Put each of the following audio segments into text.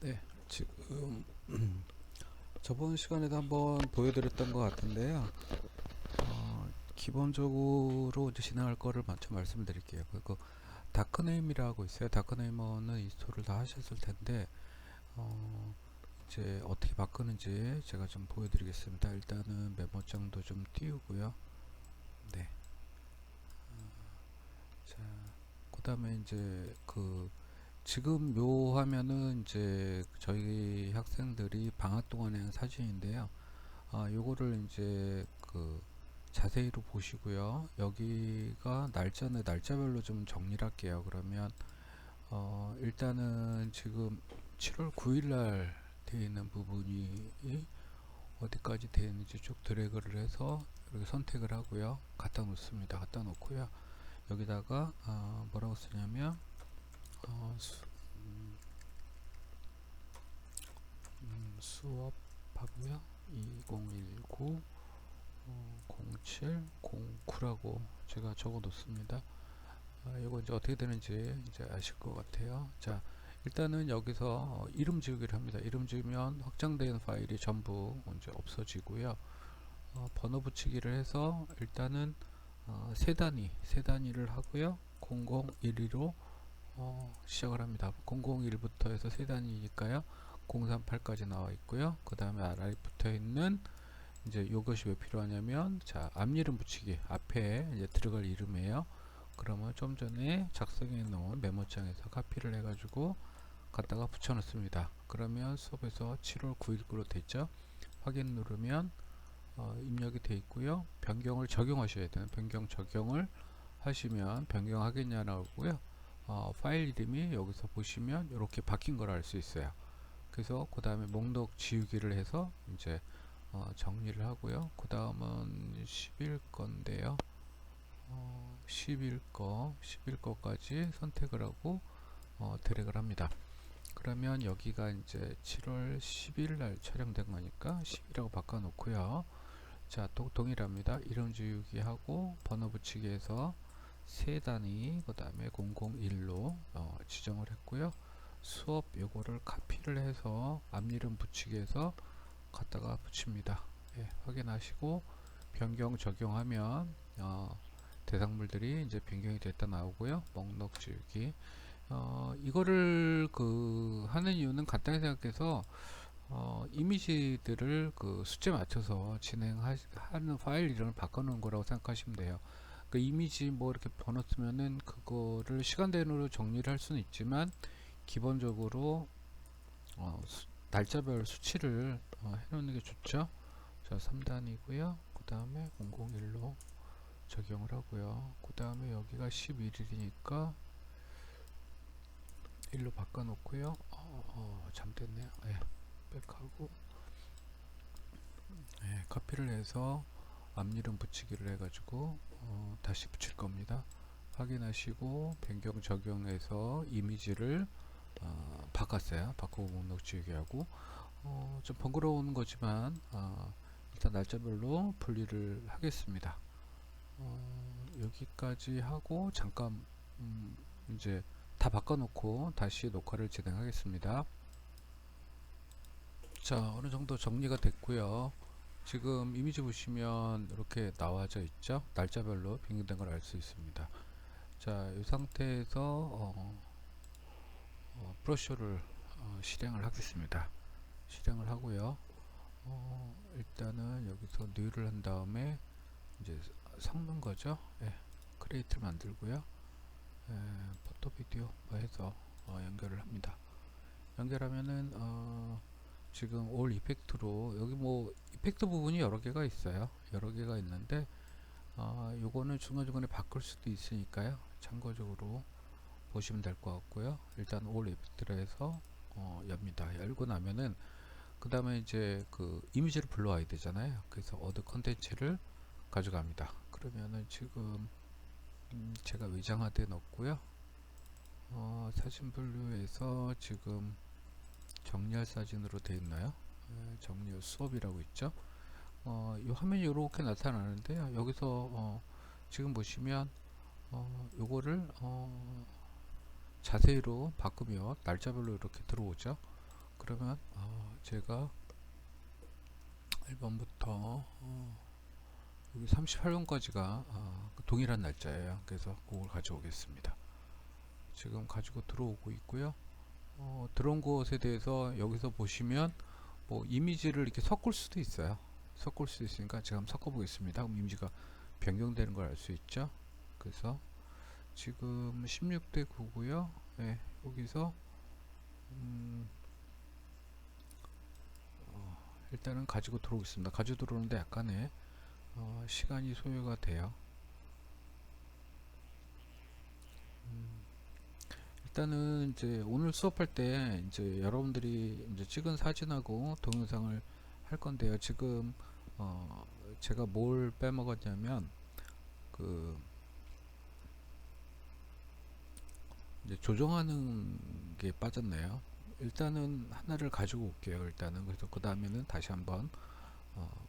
네, 지금 저번 시간에도 한번 보여드렸던 것 같은데요. 어, 기본적으로 이제 진행할 거를 먼저 말씀드릴게요. 그 다크네임이라고 있어요. 다크네이머는 인스톨을 다 하셨을 텐데 어, 이제 어떻게 바꾸는지 제가 좀 보여드리겠습니다. 일단은 메모장도 좀 띄우고요. 네. 어, 자, 그다음에 이제 그 지금 요 화면은 이제 저희 학생들이 방학 동안에 한 사진인데요. 아, 요거를 이제 그 자세히로 보시고요. 여기가 날짜는 날짜별로 좀 정리를 할게요. 그러면 어, 일단은 지금 7월 9일 날 되어 있는 부분이 어디까지 되어 있는지 쭉 드래그를 해서 이렇게 선택을 하고요. 갖다 놓습니다. 갖다 놓고요. 여기다가 어, 뭐라고 쓰냐면 어, 수, 음, 음, 수업하고요. 2019 어, 07 09라고 제가 적어 놓습니다. 아, 이거 이제 어떻게 되는지 이제 아실 것 같아요. 자, 일단은 여기서 어, 이름 지우기를 합니다. 이름 지우면 확장된 파일이 전부 이제 없어지고요. 어, 번호 붙이기를 해서 일단은 어, 세 단위, 세 단위를 하고요. 0012로 어, 시작을 합니다. 001부터 해서 세 단위니까요. 038까지 나와 있고요. 그 다음에 아래 붙어 있는 이제 이것이 왜 필요하냐면 자 앞이름 붙이기 앞에 이제 들어갈 이름이에요. 그러면 좀 전에 작성해 놓은 메모장에서 카피를 해가지고 갖다가 붙여 놓습니다. 그러면 수업에서 7월 9일로 됐죠. 확인 누르면 어, 입력이 돼 있고요. 변경을 적용하셔야 되는 변경 적용을 하시면 변경하겠냐 나오고요. 어, 파일 이름이 여기서 보시면 이렇게 바뀐 걸 알 수 있어요. 그래서 그 다음에 목록 지우기를 해서 이제 어, 정리를 하고요. 그 다음은 10일 건데요. 어, 10일 거, 10일 거까지 선택을 하고 어, 드래그를 합니다. 그러면 여기가 이제 7월 10일 날 촬영된 거니까 10이라고 바꿔 놓고요. 자, 또 동일합니다. 이름 지우기 하고 번호 붙이기 해서 세 단위 그 다음에 001로 어, 지정을 했고요 수업 요거를 카피를 해서 앞이름 붙이기 해서 갖다가 붙입니다. 예, 확인하시고 변경 적용하면 어, 대상물들이 이제 변경이 됐다 나오고요. 목록 지우기. 어, 이거를 그 하는 이유는 간단히 생각해서 어, 이미지들을 그 숫제 맞춰서 진행하는 파일 이름을 바꿔놓은 거라고 생각하시면 돼요. 그 이미지 뭐 이렇게 번호 쓰면은 그거를 시간대로 정리를 할 수는 있지만 기본적으로 어, 수, 날짜별 수치를 어, 해놓는 게 좋죠. 자, 3단이고요. 그 다음에 001로 적용을 하고요. 그 다음에 여기가 11일이니까 1로 바꿔놓고요. 어, 어, 잠됐네요. 예, 백하고 예, 카피를 해서 앞이름 붙이기를 해가지고 어, 다시 붙일 겁니다. 확인하시고 변경 적용해서 이미지를 어, 바꿨어요. 바꾸고 목록 지우기 하고 어, 좀 번거로운 거지만 어, 일단 날짜별로 분리를 하겠습니다. 어, 여기까지 하고 잠깐 음, 이제 다 바꿔놓고 다시 녹화를 진행하겠습니다. 자 어느 정도 정리가 됐고요. 지금 이미지 보시면 이렇게 나와져 있죠 날짜별로 변경된 걸 알 수 있습니다 자 이 상태에서 어, 어, 브러쉬를 어, 실행을 하겠습니다. 실행을 하고요. 어, 일단은 여기서 뉴를 한 다음에 이제 섞는 거죠. 예, 크리에이트를 만들고요. 예, 포토 비디오 뭐 해서 어, 연결을 합니다. 연결하면은 어, 지금 올 이펙트로 여기 뭐 이펙트 부분이 여러 개가 있어요. 여러 개가 있는데 어, 요거는 중간중간에 바꿀 수도 있으니까요. 참고적으로 보시면 될 것 같고요 일단 올 이펙트로 해서 어, 엽니다 열고 나면은 그 다음에 이제 그 이미지를 불러와야 되잖아요 그래서 어드 컨텐츠를 가져갑니다 그러면은 지금 음, 제가 외장하드에 넣었고요 어, 사진 분류에서 지금 정리할 사진으로 되어 있나요? 네, 정리 수업이라고 있죠. 어, 이 화면이 이렇게 나타나는데요. 여기서 어, 지금 보시면 어, 요거를 어, 자세히로 바꾸면 날짜별로 이렇게 들어오죠. 그러면 어, 제가 1번부터 어, 여기 38번까지가 어, 동일한 날짜예요. 그래서 그걸 가져오겠습니다. 지금 가지고 들어오고 있고요. 어, 들어온 것에 대해서 여기서 보시면 뭐 이미지를 이렇게 섞을 수도 있어요. 섞을 수 있으니까 제가 한번 섞어 보겠습니다. 이미지가 변경되는 걸 알 수 있죠. 그래서 지금 16대 9고요. 네, 여기서 음, 어, 일단은 가지고 들어오겠습니다. 가지고 들어오는데 약간의 어, 시간이 소요가 돼요. 음, 일단은 이제 오늘 수업할 때 이제 여러분들이 이제 찍은 사진하고 동영상을 할 건데요. 지금 어, 제가 뭘 빼먹었냐면 그 이제 조정하는 게 빠졌네요. 일단은 하나를 가지고 올게요. 일단은 그래서 그 다음에는 다시 한번 어,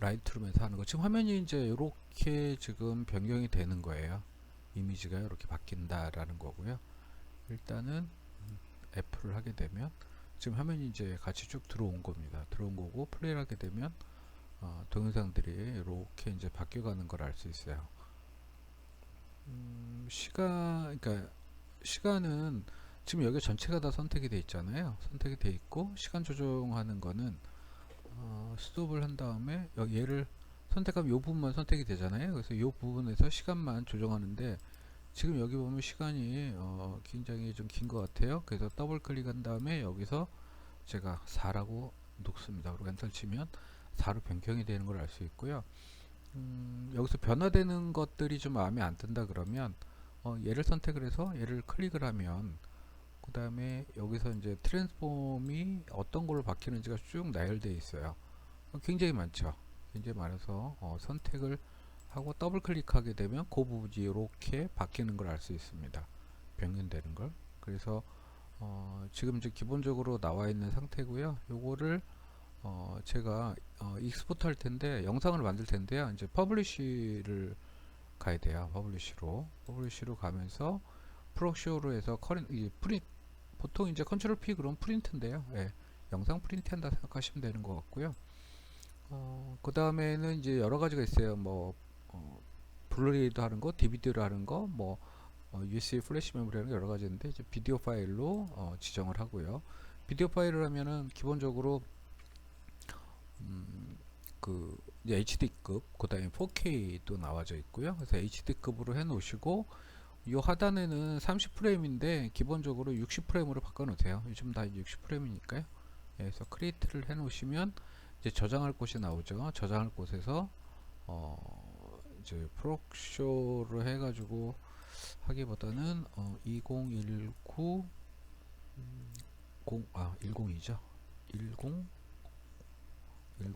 라이트룸에서 하는 거. 지금 화면이 이제 이렇게 지금 변경이 되는 거예요. 이미지가 이렇게 바뀐다라는 거고요. 일단은 F를 하게 되면 지금 화면이 이제 같이 쭉 들어온 겁니다. 들어온 거고 플레이를 하게 되면 어, 동영상들이 이렇게 이제 바뀌어가는 걸 알 수 있어요. 음, 시간, 그러니까 시간은 지금 여기 전체가 다 선택이 돼 있잖아요. 선택이 돼 있고 시간 조정하는 거는 어, 스톱을 한 다음에 여기 얘를 선택하면 이 부분만 선택이 되잖아요. 그래서 이 부분에서 시간만 조정하는데 지금 여기 보면 시간이 어, 굉장히 좀 긴 것 같아요. 그래서 더블 클릭한 다음에 여기서 제가 4라고 놓습니다. 그리고 엔터 치면 4로 변경이 되는 걸 알 수 있고요. 음, 여기서 변화되는 것들이 좀 마음에 안 든다 그러면 어, 얘를 선택을 해서 얘를 클릭을 하면 그 다음에 여기서 이제 트랜스폼이 어떤 걸로 바뀌는지가 쭉 나열되어 있어요. 어, 굉장히 많죠. 굉장히 많아서 어, 선택을 하고 더블 클릭하게 되면 그 부분이 이렇게 바뀌는 걸 알 수 있습니다. 변경되는 걸. 그래서 어, 지금 이제 기본적으로 나와 있는 상태고요. 요거를 어, 제가 어, 익스포트 할 텐데 영상을 만들 텐데요. 이제 퍼블리시를 가야 돼요. 퍼블리시로 퍼블리시로 가면서 프로쇼로 해서 커린 이 프린 보통 이제 컨트롤 P 그럼 프린트인데요. 예, 영상 프린트 한다 생각하시면 되는 것 같고요. 어, 그 다음에는 이제 여러 가지가 있어요. 뭐 어, 블루레이도 하는 거, DVD로 하는 거, 뭐 어, USB 플래시 메모리 하는 거 여러 가지 있는데 이제 비디오 파일로 어, 지정을 하고요. 비디오 파일을 하면은 기본적으로 음, 그 HD급, 그 다음에 4K도 나와져 있고요. 그래서 HD급으로 해 놓으시고 이 하단에는 30프레임인데 기본적으로 60프레임으로 바꿔 놓으세요. 요즘 다 60프레임이니까요. 예, 그래서 크리에이트를 해 놓으시면 이제 저장할 곳이 나오죠. 저장할 곳에서 어 이제 프록쇼로 해 가지고 하기보다는 어 2019 음, 0, 아 10이죠. 10 10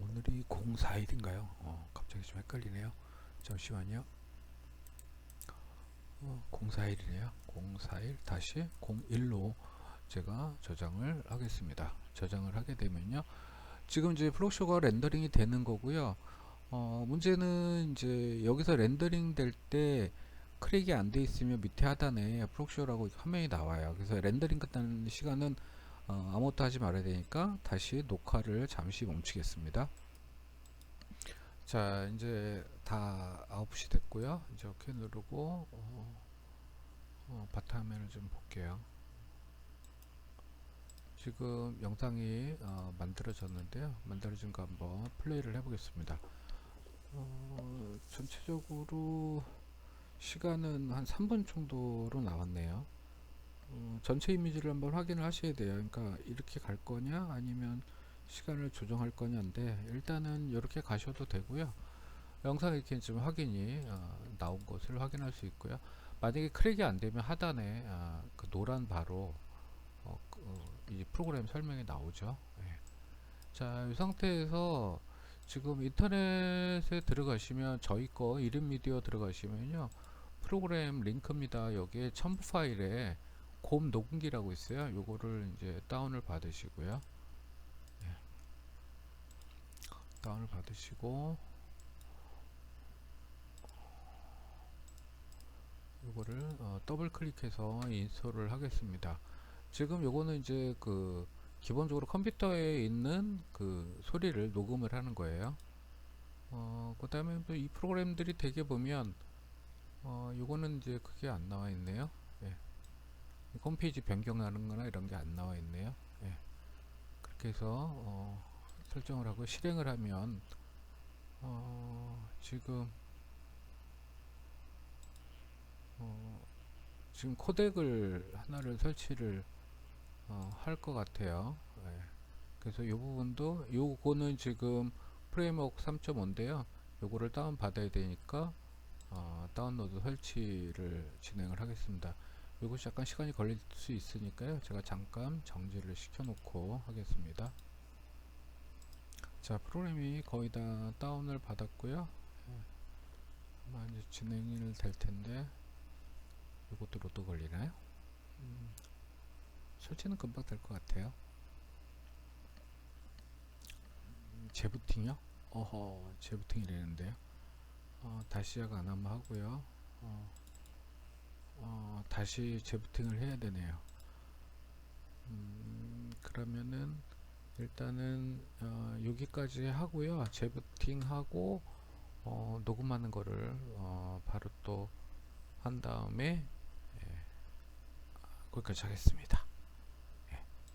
오늘이 04일인가요? 어, 갑자기 좀 헷갈리네요. 잠시만요. 어, 04일이네요. 04일 다시 01로 제가 저장을 하겠습니다. 저장을 하게 되면요. 지금 이제 프로쇼가 렌더링이 되는 거고요. 어, 문제는 이제 여기서 렌더링 될 때 크랙이 안 돼 있으면 밑에 하단에 프로쇼라고 화면이 나와요. 그래서 렌더링 끝나는 시간은 어, 아무것도 하지 말아야 되니까 다시 녹화를 잠시 멈추겠습니다. 자 이제 다 아웃풋이 됐고요. 이제 OK 누르고 어, 어, 바탕화면을 좀 볼게요. 지금 영상이 어, 만들어졌는데요. 만들어진 거 한번 플레이를 해보겠습니다. 어, 전체적으로 시간은 한 3분 정도로 나왔네요. 어, 전체 이미지를 한번 확인을 하셔야 돼요. 그러니까 이렇게 갈 거냐 아니면 시간을 조정할 거냐인데 일단은 이렇게 가셔도 되고요. 영상 이렇게 좀 확인이 어, 나온 것을 확인할 수 있고요. 만약에 크랙이 안 되면 하단에 어, 그 노란 바로 어, 그, 이 프로그램 설명이 나오죠. 예. 자, 이 상태에서 지금 인터넷에 들어가시면 저희 거 이름 미디어 들어가시면요. 프로그램 링크입니다. 여기에 첨부 파일에 곰 녹음기라고 있어요. 요거를 이제 다운을 받으시고요. 예. 다운을 받으시고 요거를 어, 더블 클릭해서 인스톨을 하겠습니다. 지금 요거는 이제 그 기본적으로 컴퓨터에 있는 그 소리를 녹음을 하는 거예요. 어, 그 다음에 또 이 프로그램들이 되게 보면 어, 요거는 이제 그게 안 나와 있네요. 홈페이지 변경하는 거나 이런 게 안 나와 있네요. 예. 그렇게 해서 어, 설정을 하고 실행을 하면 어, 지금 어, 지금 코덱을 하나를 설치를 어, 할것 같아요. 예. 그래서 이 부분도 요거는 지금 프레임워크 3.5인데요. 요거를 다운 받아야 되니까 어, 다운로드 설치를 진행을 하겠습니다. 이것이 약간 시간이 걸릴 수 있으니까요. 제가 잠깐 정지를 시켜 놓고 하겠습니다. 자, 프로그램이 거의 다 다운을 받았고요. 예. 아마 이제 진행이 될 텐데 이것도 로또 걸리나요? 음, 설치는 금방 될 것 같아요. 음, 재부팅이요? 어허, 재부팅이 되는데요. 어, 다시 시작 안 하면 하고요. 어, 어, 다시 재부팅을 해야 되네요. 음, 그러면은 일단은 어, 여기까지 하고요. 재부팅하고 어, 녹음하는 거를 어, 바로 또 한 다음에 예, 거기까지 하겠습니다.